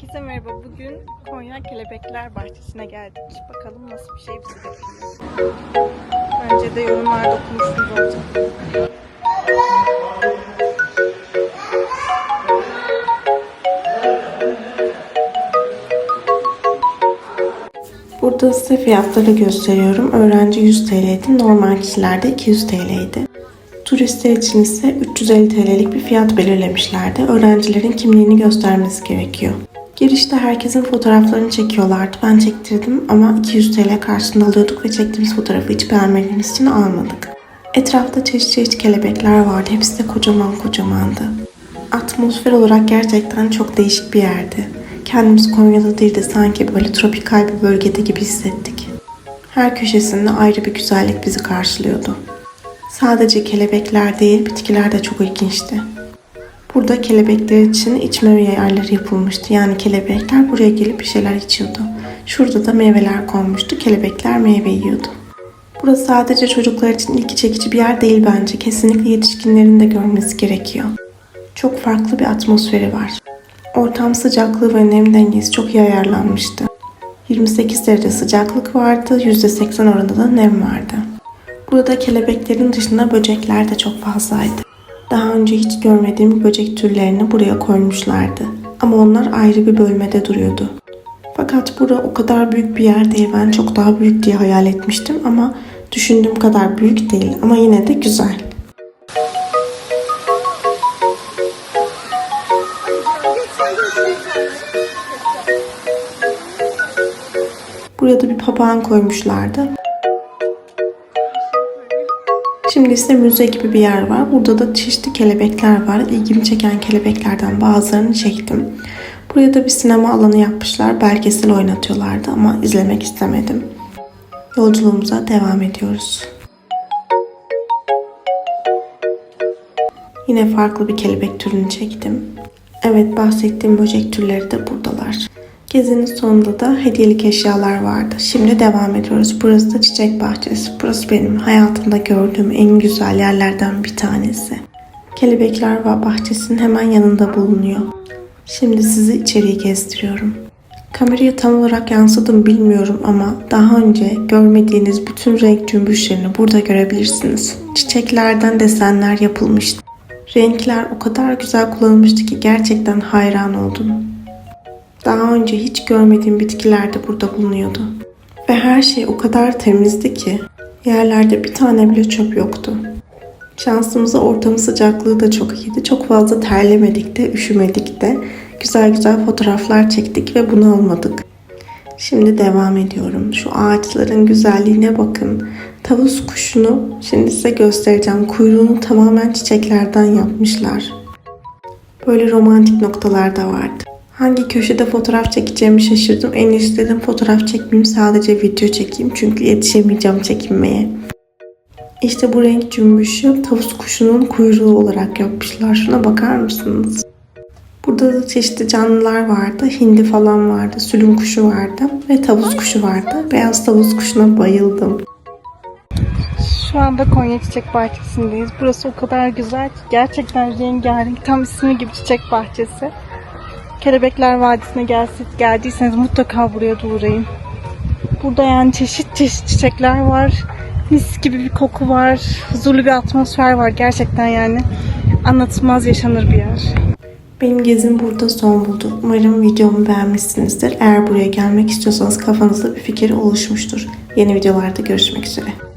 Herkese merhaba. Bugün Konya Kelebekler Bahçesi'ne geldik. Bakalım nasıl bir şey bizi bekliyor. Bence de yorumlarda okumuşsunuz olacak. Burada size fiyatları gösteriyorum. Öğrenci 100 TL'ydi, normal kişilerde 200 TL'ydi. Turistler için ise 350 TL'lik bir fiyat belirlemişlerdi. Öğrencilerin kimliğini göstermesi gerekiyor. Girişte herkesin fotoğraflarını çekiyorlardı. Ben çektirdim ama 200 TL karşılığında alıyorduk ve çektiğimiz fotoğrafı hiç beğenmediğimiz için almadık. Etrafta çeşit çeşit kelebekler vardı. Hepsi de kocaman kocamandı. Atmosfer olarak gerçekten çok değişik bir yerdi. Kendimiz Konya'da değil de sanki böyle tropikal bir bölgede gibi hissettik. Her köşesinde ayrı bir güzellik bizi karşılıyordu. Sadece kelebekler değil, bitkiler de çok ilginçti. Burada kelebekler için içme yerleri yapılmıştı. Yani kelebekler buraya gelip bir şeyler içiyordu. Şurada da meyveler konmuştu. Kelebekler meyve yiyordu. Burası sadece çocuklar için ilgi çekici bir yer değil bence. Kesinlikle yetişkinlerin de görmesi gerekiyor. Çok farklı bir atmosferi var. Ortam sıcaklığı ve nem dengesi çok iyi ayarlanmıştı. 28 derece sıcaklık vardı, %80 oranında da nem vardı. Burada kelebeklerin dışında böcekler de çok fazlaydı. Daha önce hiç görmediğim böcek türlerini buraya koymuşlardı. Ama onlar ayrı bir bölmede duruyordu. Fakat bura o kadar büyük bir yer değil. Ben çok daha büyük diye hayal etmiştim ama düşündüğüm kadar büyük değil ama yine de güzel. Buraya da bir papağan koymuşlardı. Şimdi ise müze gibi bir yer var. Burada da çeşitli kelebekler var. İlgimi çeken kelebeklerden bazılarını çektim. Buraya da bir sinema alanı yapmışlar. Belgesel oynatıyorlardı ama izlemek istemedim. Yolculuğumuza devam ediyoruz. Yine farklı bir kelebek türünü çektim. Evet bahsettiğim böcek türleri de buradalar. Gezinin sonunda da hediyelik eşyalar vardı. Şimdi devam ediyoruz. Burası da çiçek bahçesi. Burası benim hayatımda gördüğüm en güzel yerlerden bir tanesi. Kelebekler ve bahçesinin hemen yanında bulunuyor. Şimdi sizi içeriği gezdiriyorum. Kameraya tam olarak yansıdım bilmiyorum ama daha önce görmediğiniz bütün renk cümbüşlerini burada görebilirsiniz. Çiçeklerden desenler yapılmıştı. Renkler o kadar güzel kullanılmıştı ki gerçekten hayran oldum. Daha önce hiç görmediğim bitkiler de burada bulunuyordu. Ve her şey o kadar temizdi ki yerlerde bir tane bile çöp yoktu. Şansımıza ortamın sıcaklığı da çok iyiydi. Çok fazla terlemedik de, üşümedik de. Güzel güzel fotoğraflar çektik ve bunu almadık. Şimdi devam ediyorum. Şu ağaçların güzelliğine bakın. Tavus kuşunu şimdi size göstereceğim. Kuyruğunu tamamen çiçeklerden yapmışlar. Böyle romantik noktalar da vardı. Hangi köşede fotoğraf çekeceğimi şaşırdım. En iyisi dedim fotoğraf çekmeyeyim sadece video çekeyim. Çünkü yetişemeyeceğim çekinmeye. İşte bu renk cümbüşü tavus kuşunun kuyruğu olarak yapmışlar. Şuna bakar mısınız? Burada da çeşitli canlılar vardı. Hindi falan vardı. Sülün kuşu vardı. Ve tavus kuşu vardı. Beyaz tavus kuşuna bayıldım. Şu anda Konya Çiçek Bahçesi'ndeyiz. Burası o kadar güzel ki gerçekten rengarenk. Tam ismi gibi çiçek bahçesi. Kelebekler Vadisi'ne gelsin, geldiyseniz mutlaka buraya da uğrayın. Burada yani çeşit çeşit çiçekler var. Mis gibi bir koku var. Huzurlu bir atmosfer var. Gerçekten yani anlatılmaz yaşanır bir yer. Benim gezim burada son buldu. Umarım videomu beğenmişsinizdir. Eğer buraya gelmek istiyorsanız kafanızda bir fikir oluşmuştur. Yeni videolarda görüşmek üzere.